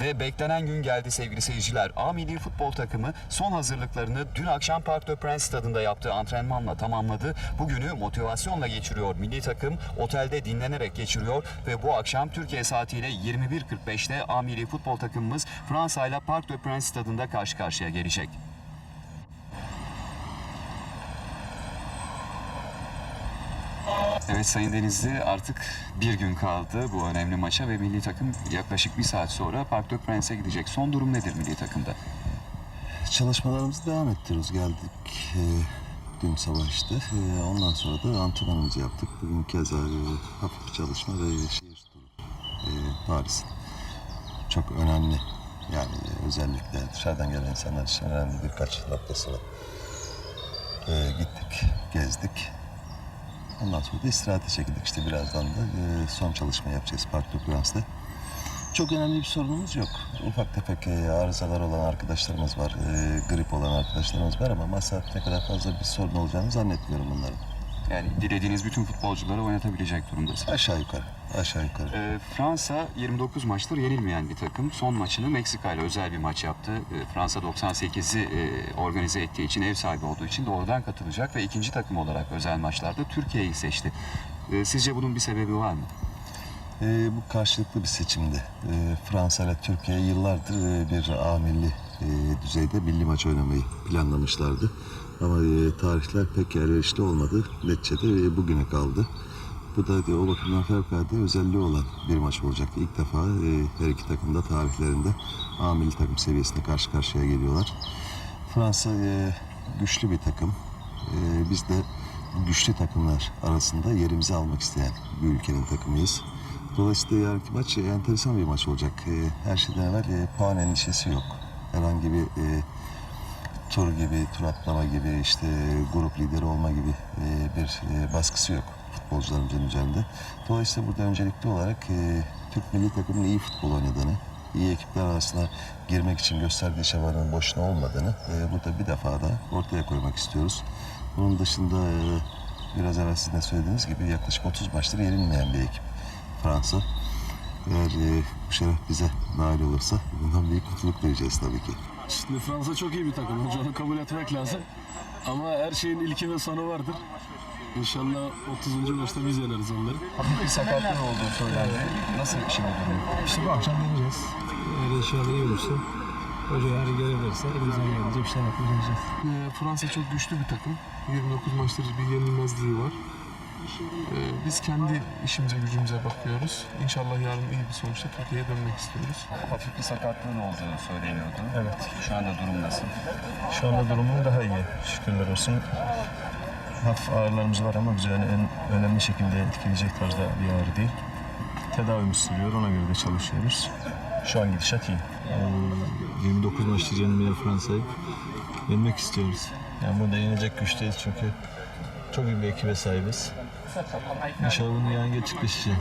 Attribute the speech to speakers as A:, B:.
A: Ve beklenen gün geldi sevgili seyirciler. A milli futbol takımı son hazırlıklarını dün akşam Parc des Princes stadında yaptığı antrenmanla tamamladı. Bugünü motivasyonla geçiriyor milli takım. Otelde dinlenerek geçiriyor ve bu akşam Türkiye saatiyle 21.45'te A milli futbol takımımız Fransa ile Parc des Princes stadında karşı karşıya gelecek. Evet Sayın Denizli artık bir gün kaldı bu önemli maça ve milli takım yaklaşık bir saat sonra Parc des Prince'e gidecek. Son durum nedir milli takımda?
B: Çalışmalarımızı devam ettiriyoruz. Geldik e, dün sabah işte. E, ondan sonra da antrenmanımızı yaptık. Bugün keza e, hafif çalışma ve şehir turu e, Paris. Çok önemli. Yani e, özellikle dışarıdan gelen insanlar için önemli birkaç noktası var. E, gittik, gezdik. Ondan sonra da istirahate çekildik. İşte birazdan da e, son çalışma yapacağız Park de Prince'de. Çok önemli bir sorunumuz yok. Ufak tefek e, arızalar olan arkadaşlarımız var, e, grip olan arkadaşlarımız var ama masa ne kadar fazla bir sorun olacağını zannetmiyorum bunların.
A: Yani dilediğiniz bütün futbolcuları oynatabilecek durumdasınız.
B: Aşağı yukarı, aşağı yukarı.
A: Ee, Fransa 29 maçtır yenilmeyen bir takım. Son maçını Meksika ile özel bir maç yaptı. Ee, Fransa 98'i e, organize ettiği için, ev sahibi olduğu için doğrudan katılacak ve ikinci takım olarak özel maçlarda Türkiye'yi seçti. Ee, sizce bunun bir sebebi var mı?
B: E, bu karşılıklı bir seçimdi. E, Fransa ile Türkiye yıllardır e, bir A milli e, düzeyde milli maç oynamayı planlamışlardı. Ama e, tarihler pek elverişli olmadı. Neticede e, bugüne kaldı. Bu da e, o bakımdan fevkalade özelliği olan bir maç olacak. İlk defa e, her iki takım da tarihlerinde A milli takım seviyesinde karşı karşıya geliyorlar. Fransa e, güçlü bir takım. Biz de güçlü takımlar arasında yerimizi almak isteyen bir ülkenin takımıyız. Dolayısıyla yarınki maç enteresan bir maç olacak. Her şeyden evvel puan endişesi yok. Herhangi bir e, tur gibi, tur atlama gibi, işte grup lideri olma gibi e, bir e, baskısı yok futbolcularımızın üzerinde. Dolayısıyla burada öncelikli olarak e, Türk milli takımının iyi futbol oynadığını, iyi ekipler arasına girmek için gösterdiği çabanın boşuna olmadığını e, burada bir defa da ortaya koymak istiyoruz. Bunun dışında e, biraz evvel sizin de söylediğiniz gibi yaklaşık 30 maçtır yenilmeyen bir ekip Fransa. Eğer e, bu şeref bize nail olursa bundan büyük mutluluk duyacağız tabii ki.
C: Şimdi Fransa çok iyi bir takım. Önce onu kabul etmek lazım. Ama her şeyin ilki ve sonu vardır. İnşallah 30. maçta biz yeneriz onları.
A: Hafif bir sakatlığı olduğu söylendi. Nasıl şimdi duruyor?
D: İşte bu akşam deneyeceğiz. Eğer inşallah iyi olursa hoca eğer gelebilirse elimizden gelince bir şeyler deneyeceğiz.
E: Ee, Fransa çok güçlü bir takım. 29 maçtır bir yenilmezliği var. Ee, biz kendi işimize gücümüze bakıyoruz. İnşallah yarın iyi bir sonuçla Türkiye'ye dönmek istiyoruz.
A: Hafif bir sakatlığın olduğu söyleniyordu.
D: Evet.
A: Şu anda durum nasıl?
D: Şu anda durumum daha iyi. Şükürler olsun. Hafif ağrılarımız var ama bizi en, en önemli şekilde etkileyecek tarzda bir ağrı değil. Tedavimiz sürüyor. Ona göre de çalışıyoruz. Şu an gidişat iyi. 29 maçtır yenilmeyen Fransa'yı yenmek istiyoruz. Yani burada yenecek güçteyiz çünkü çok iyi bir ekibe sahibiz. İnşallah bunu yani gerçekleşeceğiz.